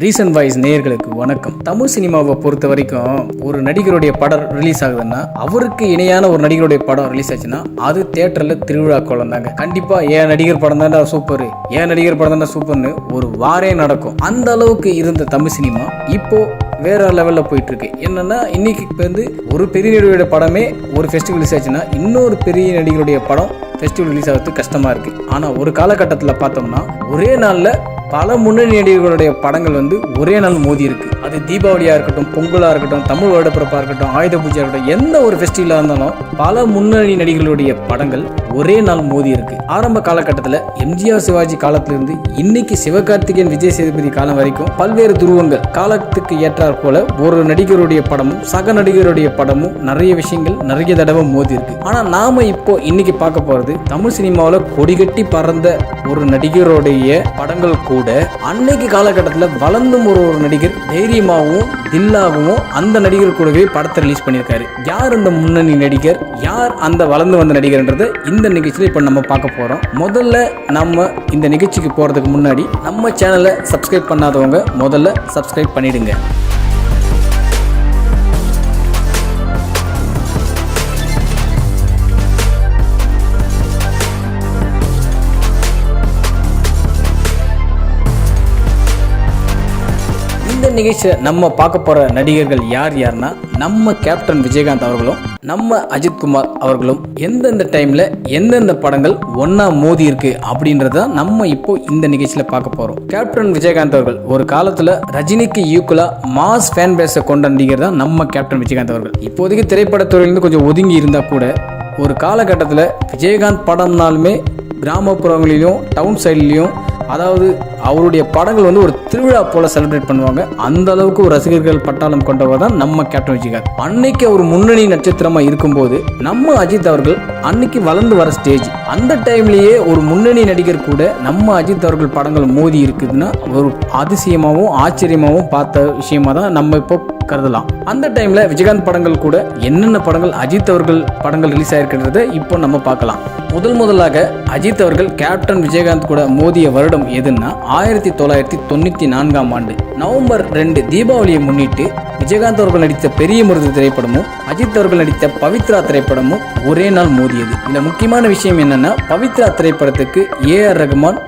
Recent voice நேயர்களுக்கு வணக்கம். தமிழ் சினிமாவை பொறுத்த வரைக்கும் ஒரு நடிகருடைய படம் ரிலீஸ் ஆகுதுன்னா அவருக்கு இணையான ஒரு நடிகருடைய படம் ரிலீஸ் ஆச்சுன்னா அது தேட்டரில் திருவிழா கோலம் தாங்க. கண்டிப்பாக ஏன் நடிகர் படம் தான்டா சூப்பர் ஏன் நடிகர் படம் தான்டா சூப்பர்னு ஒரு வாரே நடக்கும். அந்த அளவுக்கு இருந்த தமிழ் சினிமா இப்போ வேற லெவலில் போயிட்டு இருக்கு என்னன்னா இன்னைக்கு வந்து ஒரு பெரிய நடிகருடைய படமே ஒரு ஃபெஸ்டிவல் ரிலீஸ் ஆச்சுன்னா இன்னொரு பெரிய நடிகருடைய படம் ஃபெஸ்டிவல் ரிலீஸ் ஆகிறது கஷ்டமாக இருக்குது ஆனால் ஒரு காலகட்டத்தில் பார்த்தோம்னா ஒரே நாளில் பல முன்னணி நடிகர்களுடைய படங்கள் வந்து ஒரே நாள் மோதி இருக்கு. அது தீபாவளியா இருக்கட்டும் பொங்கலா இருக்கட்டும் தமிழ் வருடப்பிறப்பாக இருக்கட்டும் ஆயுத பூஜையாக இருக்கட்டும் எந்த ஒரு ஃபெஸ்டிவலா இருந்தாலும் பல முன்னணி நடிகர்களுடைய படங்கள் ஒரே நாள் மோதி இருக்கு. ஆரம்ப காலகட்டத்தில் எம்ஜிஆர் சிவாஜி காலத்திலிருந்து இன்னைக்கு சிவகார்த்திகேயன் விஜய் சேதுபதி காலம் வரைக்கும் பல்வேறு துருவங்கள் காலத்துக்கு ஏற்றாற் போல ஒரு நடிகருடைய படமும் சக நடிகருடைய படமும் நிறைய விஷயங்கள் நிறைய தடவை மோதி இருக்கு. ஆனா நாம இப்போ இன்னைக்கு பார்க்க போறது தமிழ் சினிமாவில் கொடிகட்டி பறந்த ஒரு நடிகருடைய படங்கள் கூட அன்னைக்கு காலகட்டத்தில் வளர்ந்தும் ஒரு ஒரு நடிகர் தைரியமாகவும் தில்லாகவும் அந்த நடிகர் கூடவே படத்தை ரிலீஸ் பண்ணியிருக்காரு. யார் அந்த முன்னணி நடிகர்? யார் அந்த வளர்ந்து வந்த நடிகர்ன்றதை இந்த நிகழ்ச்சியில் இப்போ நம்ம பார்க்க போகிறோம் முதல்ல நம்ம இந்த நிகழ்ச்சிக்கு போகிறதுக்கு முன்னாடி நம்ம சேனலை சப்ஸ்கிரைப் பண்ணாதவங்க முதல்ல சப்ஸ்கிரைப் பண்ணிடுங்க. நிகழ்ச்சியில் நம்ம பார்க்க போகிற நடிகர்கள் யார் யாருன்னா நம்ம கேப்டன் விஜயகாந்த் அவர்களும் நம்ம அஜித்குமார் அவர்களும் எந்தெந்த டைமில் எந்தெந்த படங்கள் ஒன்றா மோதி இருக்கு அப்படின்றத நம்ம இப்போ இந்த நிகழ்ச்சியில் பார்க்க போகிறோம் கேப்டன் விஜயகாந்த் அவர்கள் ஒரு காலத்தில் ரஜினிக்கு ஈக்குவலா மாஸ் ஃபேன் பேஸை கொண்ட நடிகர் தான் நம்ம கேப்டன் விஜயகாந்த் அவர்கள். இப்போதைக்கு திரைப்படத்துறையிலிருந்து கொஞ்சம் ஒதுங்கி இருந்தால் கூட ஒரு காலகட்டத்தில் விஜயகாந்த் படம்னாலுமே கிராமப்புறங்களிலும் டவுன் சைட்லேயும் அதாவது அவருடைய படங்கள் வந்து ஒரு திருவிழா போல செலிப்ரேட் பண்ணுவாங்க. அந்த அளவுக்கு ஒரு ரசிகர்கள் பட்டாளம் கொண்டவர் தான் நம்ம கேப்டன் விஜயகாந்த். அன்னைக்கு ஒரு முன்னணி நட்சத்திரமா இருக்கும்போது நம்ம அஜித் அவர்கள் அன்னைக்கு வளர்ந்து வர ஸ்டேஜ் அந்த டைம்லயே ஒரு முன்னணி நடிகர் கூட நம்ம அஜித் அவர்கள் படங்கள் மோதி இருக்குதுன்னா ஒரு அதிசயமாகவும் ஆச்சரியமாகவும் பார்த்த விஷயமா தான் நம்ம இப்போ கருதலாம். அந்த டைம்ல விஜயகாந்த் படங்கள் கூட என்னென்ன படங்கள் அஜித் அவர்கள் படங்கள் ரிலீஸ் ஆயிருக்கின்றத இப்போ நம்ம பார்க்கலாம். முதல் முதலாக அஜித் அவர்கள் கேப்டன் விஜயகாந்த் கூட மோதிய வருடம் எதுன்னா ஆயிரத்தி தொள்ளாயிரத்தி தொண்ணூற்றி நான்காம் ஆண்டு நவம்பர் ரெண்டு தீபாவளியை முன்னிட்டு விஜயகாந்த் அவர்கள் நடித்த பெரிய முருது திரைப்படமும் அஜித் அவர்கள் நடித்த பவித்ரா திரைப்படமும் ஒரே நாள் மோதியது. இந்த முக்கியமான விஷயம் என்னன்னா பவித்ரா திரைப்படத்துக்கு ஏ ஆர் ரகுமான்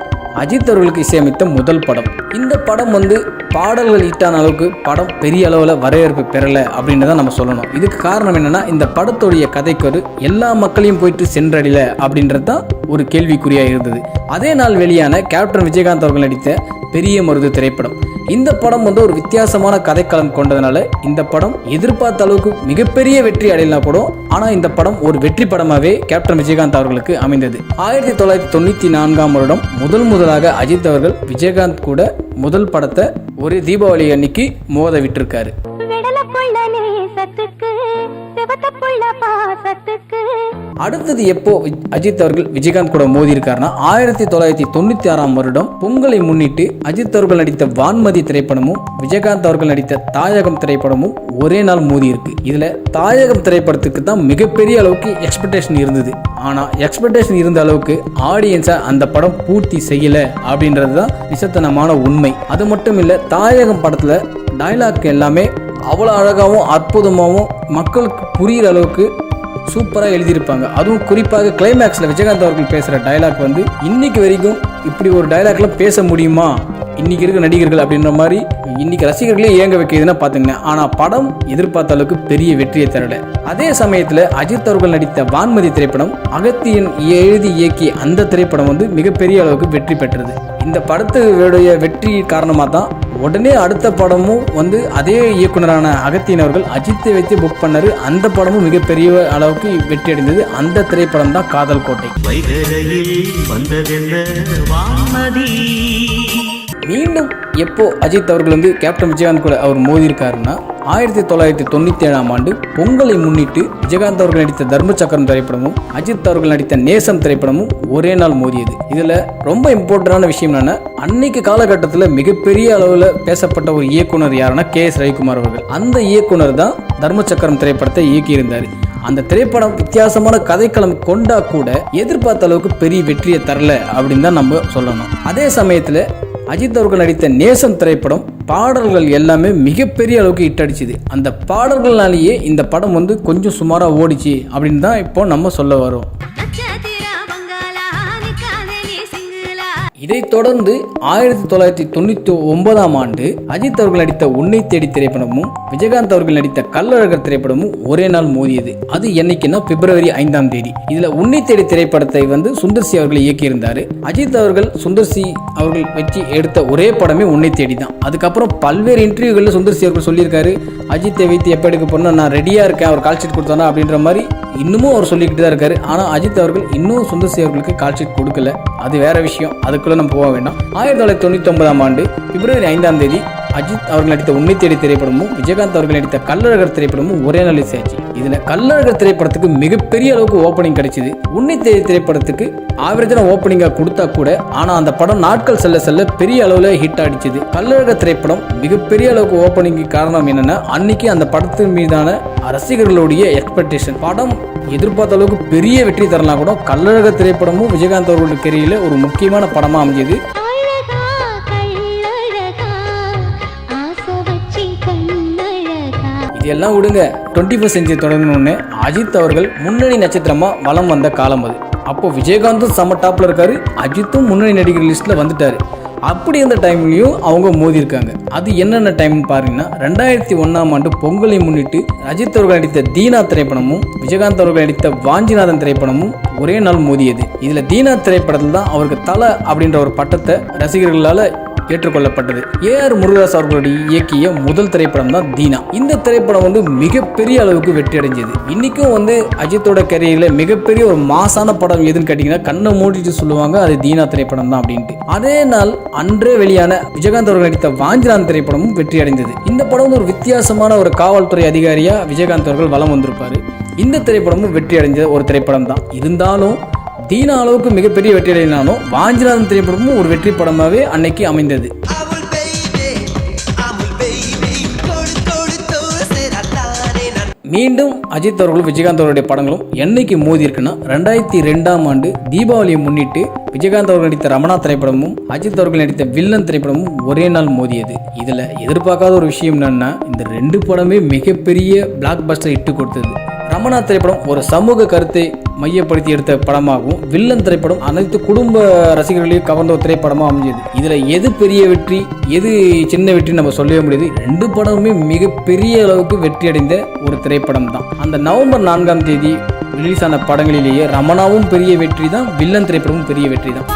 அஜித் அவர்களுக்கு இசையமைத்த முதல் படம். இந்த படம் வந்து பாடல்கள் ஹிட்டான அளவுக்கு படம் பெரிய அளவில் வரவேற்பு பெறலை அப்படின்னு தான் நம்ம சொல்லணும். இதுக்கு காரணம் என்னென்னா இந்த படத்துடைய கதைக்கரு எல்லா மக்களையும் போயிட்டு சென்றடையில அப்படின்றது தான் ஒரு கேள்விக்குறியாக இருந்தது. அதே நாள் வெளியான கேப்டன் விஜயகாந்த் அவர்கள் நடித்த பெரிய மருது திரைப்படம். இந்த படம் வந்து ஒரு வித்தியாசமான கதைக்களம் கொண்டதுனால இந்த படம் எதிர்பார்த்த அளவுக்கு மிகப்பெரிய வெற்றி அடையலாம் படம் ஆனா இந்த படம் ஒரு வெற்றி படமாவே கேப்டன் விஜயகாந்த் அவர்களுக்கு அமைந்தது. ஆயிரத்தி தொள்ளாயிரத்தி தொண்ணூத்தி நான்காம் வருடம் முதல் முதலாக அஜித் அவர்கள் விஜயகாந்த் கூட முதல் படத்தை ஒரு தீபாவளி அன்னைக்கு மோத விட்டிருக்காரு. அடுத்தது எப்போ அஜித் அவர்கள் விஜயகாந்த் கூட மோதி இருக்காருன்னா ஆயிரத்தி தொள்ளாயிரத்தி தொண்ணூத்தி ஆறாம் வருடம் பொங்கலை முன்னிட்டு அஜித் அவர்கள் நடித்த வான்மதி திரைப்படமும் விஜயகாந்த் அவர்கள் நடித்த தாயகம் திரைப்படமும் ஒரே நாள் மோதி இருக்கு இதுல தாயகம் திரைப்படத்துக்கு தான் மிகப்பெரிய அளவுக்கு எக்ஸ்பெக்டேஷன் இருந்தது. ஆனா எக்ஸ்பெக்டேஷன் இருந்த அளவுக்கு ஆடியன்ஸை அந்த படம் பூர்த்தி செய்யல அப்படின்றது தான் விசத்தனமான உண்மை. அது மட்டும் இல்ல தாயகம் படத்துல டைலாக் எல்லாமே அவ்வளோ அழகாகவும் அற்புதமாகவும் மக்களுக்கு புரிகிற அளவுக்கு சூப்பராக எழுதியிருப்பாங்க. அதுவும் குறிப்பாக கிளைமேக்ஸில் விஜயகாந்த் அவர்கள் பேசுகிற டயலாக் வந்து இன்றைக்கு வரைக்கும் இப்படி ஒரு டைலாக்லாம் பேச முடியுமா? இன்றைக்கி இருக்க நடிகர்கள் அப்படின்ற மாதிரி இன்னைக்கு ரசிகர்களே இயங்க வைக்கிறதுனா பார்த்துங்க ஆனால் படம் எதிர்பார்த்த அளவுக்கு பெரிய வெற்றியை தரல. அதே சமயத்தில் அஜித் அவர்கள் நடித்த வான்மதி திரைப்படம் அகத்தியன் எழுதி இயக்கிய அந்த திரைப்படம் வந்து மிகப்பெரிய அளவுக்கு வெற்றி பெற்றது. இந்த படத்துடைய வெற்றி காரணமாக தான் உடனே அடுத்த படமும் வந்து அதே இயக்குனரான அகத்தியன் அவர்கள் அஜித்தை வைத்து புக் பண்ணாரு அந்த படமும் மிகப்பெரிய அளவுக்கு வெற்றி அடைந்தது. அந்த திரைப்படம் தான் காதல் கோட்டை. வந்ததென்ன மீண்டும் எப்போ அஜித் அவர்கள் வந்து கேப்டன் விஜயகாந்த் கூட அவர் மோதி இருக்காருன்னா ஆயிரத்தி தொள்ளாயிரத்தி தொண்ணூத்தி ஏழாம் ஆண்டு பொங்கலை முன்னிட்டு விஜயகாந்த் அவர்கள் நடித்த தர்ம சக்கரம் திரைப்படமும் அஜித் அவர்கள் நடித்த நேசம் திரைப்படமும் ஒரே நாள் மோதியது. இதுல ரொம்ப இம்பார்ட்டன்டான விஷயம் என்னன்னா அன்னைக்கு காலகட்டத்தில் மிகப்பெரிய அளவில் பேசப்பட்ட ஒரு இயக்குனர் யாருன்னா கே எஸ் ரவிக்குமார் அவர்கள். அந்த இயக்குனர் தான் தர்ம சக்கரம் திரைப்படத்தை இயக்கியிருந்தார். அந்த திரைப்படம் வித்தியாசமான கதைக்களம் கொண்டா கூட எதிர்பார்த்த அளவுக்கு பெரிய வெற்றியை தரல அப்படின்னு தான் நம்ம சொல்லணும். அதே சமயத்தில் அஜித் அவர்கள் நடித்த நேசம் திரைப்படம் பாடல்கள் எல்லாமே மிகப்பெரிய அளவுக்கு ஹிட் அடிச்சுது. அந்த பாடல்கள்னாலேயே இந்த படம் வந்து கொஞ்சம் சுமாராக ஓடிச்சு அப்படின்னு தான் இப்போ நம்ம சொல்ல வரோம். இதைத் தொடர்ந்து ஆயிரத்தி தொள்ளாயிரத்தி தொண்ணூற்றி ஒன்பதாம் ஆண்டு அஜித் அவர்கள் நடித்த உன்னை தேடி திரைப்படமும் விஜயகாந்த் அவர்கள் நடித்த கல்லழகர் திரைப்படமும் ஒரே நாள் மோதியது. அது என்னைக்குன்னா பிப்ரவரி ஐந்தாம் தேதி. இதுல உன்னை தேடி திரைப்படத்தை வந்து சுந்தர்சி அவர்கள் இயக்கியிருந்தார். அஜித் அவர்கள் சுந்தர்சி அவர்கள் வச்சு எடுத்த ஒரே படமே உன்னை தேடி தான் அதுக்கப்புறம் பல்வேறு இன்டர்வியூகளில் சுந்தர்சி அவர்கள் சொல்லியிருக்காரு அஜித்தை வைத்து எப்போ எடுக்க போறோம்னா நான் ரெடியாக இருக்கேன் அவர் கால் ஷீட் கொடுத்தானா? அப்படின்ற மாதிரி இன்னமும் அவர் சொல்லிக்கிட்டு தான் இருக்காரு. ஆனால் அஜித் அவர்கள் இன்னும் சுந்தர்சி அவர்களுக்கு கால் ஷீட் கொடுக்கல. அது வேற விஷயம். அதுக்குள்ளே நம்ம போக வேண்டாம். ஆயிரத்தி தொள்ளாயிரத்தி தொண்ணூற்றி ஒன்பதாம் ஆண்டு பிப்ரவரி ஐந்தாம் தேதி அஜித் அவர்கள் நடித்த உண்மை தேடி திரைப்படமும் விஜயகாந்த் அவர்கள் நடித்த கல்லழகர் திரைப்படமும் ஒரே நாளில் சேர்ச்சி இதில் கல்லழகர் திரைப்படத்துக்கு மிகப்பெரிய அளவுக்கு ஓப்பனிங் கிடைச்சிது. உன்னை தேடி திரைப்படத்துக்கு ஆவரேஜான ஓப்பனிங்காக கொடுத்தா கூட ஆனால் அந்த படம் நாட்கள் செல்ல செல்ல பெரிய அளவில் ஹிட் அடிச்சது கல்லழகர் திரைப்படம் மிகப்பெரிய அளவுக்கு ஓப்பனிங்க்கு காரணம் என்னென்னா அன்னைக்கு அந்த படத்தின் மீதான ரசிகர்களுடைய எக்ஸ்பெக்டேஷன் படம் எதிர்பார்த்த அளவுக்கு பெரிய வெற்றி தரலாம் கூட கல்லழக திரைப்படமும் விஜயகாந்த் அவர்களுடைய கெரியில ஒரு முக்கியமான படமா அமைஞ்சது. அழகா கள்ளழகா ஆசை வச்சி கண்ணழகா. இது எல்லாம் விடுங்க டுவெண்ட்டி ஃபஸ்ட் செஞ்சுரி தொடங்கணும்னு அஜித் அவர்கள் முன்னணி நட்சத்திரமா வலம் வந்த காலம் அது. அப்போ விஜயகாந்தும் செம்ம டாப்ல இருக்காரு அஜித்தும் முன்னணி நடிகர் லிஸ்ட்ல வந்துட்டாரு. அப்படி இருந்த டைம்லையும் அவங்க மோதி இருக்காங்க அது என்னென்ன டைம் பாருங்கன்னா ரெண்டாயிரத்தி ஒன்றாம் ஆண்டு பொங்கலை முன்னிட்டு அஜித் அவர்கள் நடித்த தீனா திரைப்படமும் விஜயகாந்த் அவர்கள் நடித்த வாஞ்சிநாதன் திரைப்படமும் ஒரே நாள் மோதியது. இதில் தீனா திரைப்படத்தில் தான் அவருக்கு தலை அப்படின்ற ஒரு பட்டத்தை ரசிகர்களால் ஏற்றுக்கொள்ளப்பட்டது. ஏ ஆர் முருகதாஸ் அவர்களுடைய இயக்கிய முதல் திரைப்படம் தான். தீனா இந்த திரைப்படம் வந்து மிகப்பெரிய அளவுக்கு வெற்றி அடைஞ்சது இன்னைக்கும் வந்து அஜித்தோட கரியரில் மிகப்பெரிய ஒரு மாசான படம் எதுன்னு கேட்டீங்கன்னா கண்ணை மூடிட்டு சொல்லுவாங்க அது தீனா திரைப்படம் தான் அப்படின்ட்டு. அதே நாள் அன்றே வெளியான விஜயகாந்த் அவர்கள் நடித்த வாஞ்சிரான் திரைப்படமும் வெற்றி அடைந்தது இந்த படம் வந்து ஒரு வித்தியாசமான ஒரு காவல்துறை அதிகாரியா விஜயகாந்த் அவர்கள் வலம் வந்திருப்பாரு. இந்த திரைப்படமும் வெற்றி அடைஞ்ச ஒரு திரைப்படம் தான் இருந்தாலும் தீனா அளவுக்கு மிகப்பெரிய வெற்றி அடைந்தாலும் வாஞ்சிநாதன் திரைப்படமும் ஒரு வெற்றி படமாகவே அன்னைக்கு அமைந்தது. மீண்டும் அஜித் அவர்களும் விஜயகாந்த் அவருடைய படங்களும் என்னைக்கு மோதி இருக்குன்னா ரெண்டாயிரத்தி ரெண்டாம் ஆண்டு தீபாவளியை முன்னிட்டு விஜயகாந்த் அவர்கள் நடித்த ரமணா திரைப்படமும் அஜித் அவர்கள் நடித்த வில்லன் திரைப்படமும் ஒரே நாள் மோதியது. இதுல எதிர்பார்க்காத ஒரு விஷயம் என்னன்னா இந்த ரெண்டு படமே மிகப்பெரிய பிளாக் பஸ்டர் இட்டு கொடுத்தது. ரமணா திரைப்படம் ஒரு சமூக கருத்தை மையப்படுத்தி எடுத்த படமாகவும் வில்லன் திரைப்படம் அனைத்து குடும்ப ரசிகர்களையும் கவர்ந்த ஒரு திரைப்படமாக அமைஞ்சது. இதில் எது பெரிய வெற்றி எது சின்ன வெற்றி நம்ம சொல்லவே முடியாது. ரெண்டு படமுமே மிகப்பெரிய அளவுக்கு வெற்றி அடைந்த ஒரு திரைப்படம் தான் அந்த நவம்பர் நான்காம் தேதி ரிலீஸ் ஆன படங்களிலேயே ரமணாவும் பெரிய வெற்றி தான் வில்லன் திரைப்படமும் பெரிய வெற்றி தான்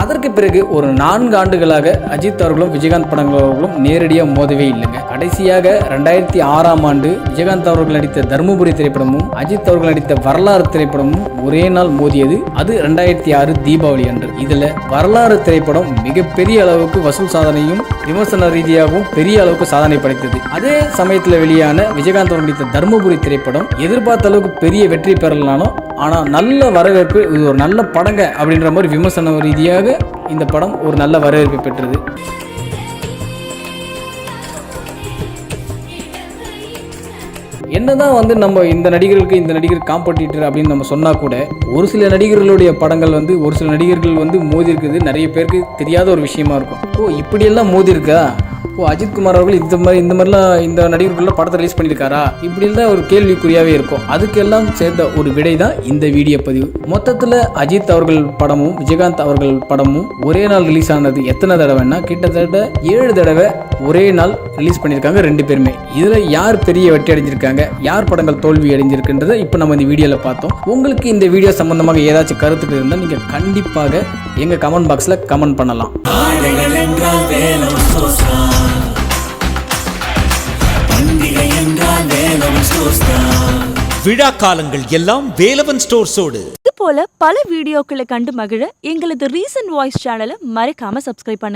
அதற்கு பிறகு ஒரு நான்கு ஆண்டுகளாக அஜித் அவர்களும் விஜயகாந்த் படங்களும் நேரடியாக மோதவே இல்லைங்க. கடைசியாக ரெண்டாயிரத்தி ஆறாம் ஆண்டு விஜயகாந்த் அவர்கள் நடித்த தருமபுரி திரைப்படமும் அஜித் அவர்கள் நடித்த வரலாறு திரைப்படமும் ஒரே நாள் மோதியது. அது ரெண்டாயிரத்தி ஆறு தீபாவளி அன்று. இதுல வரலாறு திரைப்படம் மிகப்பெரிய அளவுக்கு வசூல் சாதனையும் விமர்சன ரீதியாகவும் பெரிய அளவுக்கு சாதனை படைத்தது. அதே சமயத்தில் வெளியான விஜயகாந்த் அவர்கள் நடித்த தர்மபுரி திரைப்படம் எதிர்பார்த்த அளவுக்கு பெரிய வெற்றி பெறலனாலும் ஆனால் நல்ல வரவேற்பு இது ஒரு நல்ல படங்க அப்படின்ற மாதிரி விமர்சன ரீதியாக இந்த படம் ஒரு நல்ல வரவேற்பை பெற்றது. என்னதான் வந்து நம்ம இந்த நடிகர்களுக்கு இந்த நடிகர் காம்படிட்டர் அப்படின்னு நம்ம சொன்னால் கூட ஒரு சில நடிகர்களுடைய படங்கள் வந்து ஒரு சில நடிகர்கள் வந்து மோதி இருக்குது நிறைய பேருக்கு தெரியாத ஒரு விஷயமா இருக்கும். ஓ இப்படியெல்லாம் மோதி இருக்கா ஓ அஜித் குமார் அவர்கள் இந்த மாதிரி இந்த மாதிரிலாம் இந்த நடிகர்கள்லாம் படத்தை ரிலீஸ் பண்ணியிருக்காரா? இப்படி தான் ஒரு கேள்விக்குறியாகவே இருக்கும். அதுக்கெல்லாம் சேர்ந்த ஒரு விடை தான் இந்த வீடியோ பதிவு. மொத்தத்தில் அஜித் அவர்கள் படமும் விஜயகாந்த் அவர்கள் படமும் ஒரே நாள் ரிலீஸ் ஆனது எத்தனை தடவைன்னா கிட்டத்தட்ட ஏழு தடவை ஒரே நாள் ரிலீஸ் பண்ணியிருக்காங்க ரெண்டு பேருமே. இதில் யார் பெரிய வெற்றி அடைஞ்சிருக்காங்க யார் படங்கள் தோல்வி அடைஞ்சிருக்குன்றதை இப்போ நம்ம இந்த வீடியோவில் பார்த்தோம். உங்களுக்கு இந்த வீடியோ சம்பந்தமாக ஏதாச்சும் கருத்துக்கள் இருந்தால் நீங்கள் கண்டிப்பாக எங்கள் கமெண்ட் பாக்ஸில் கமெண்ட் பண்ணலாம். விழா காலங்கள் எல்லாம் வேலவன் ஸ்டோர்ஸோடு இது போல பல வீடியோக்களை கண்டு மகிழ எங்களது ரீசன்ட் வாய்ஸ் சேனலை மறக்காம சப்ஸ்கிரைப் பண்ணுங்க.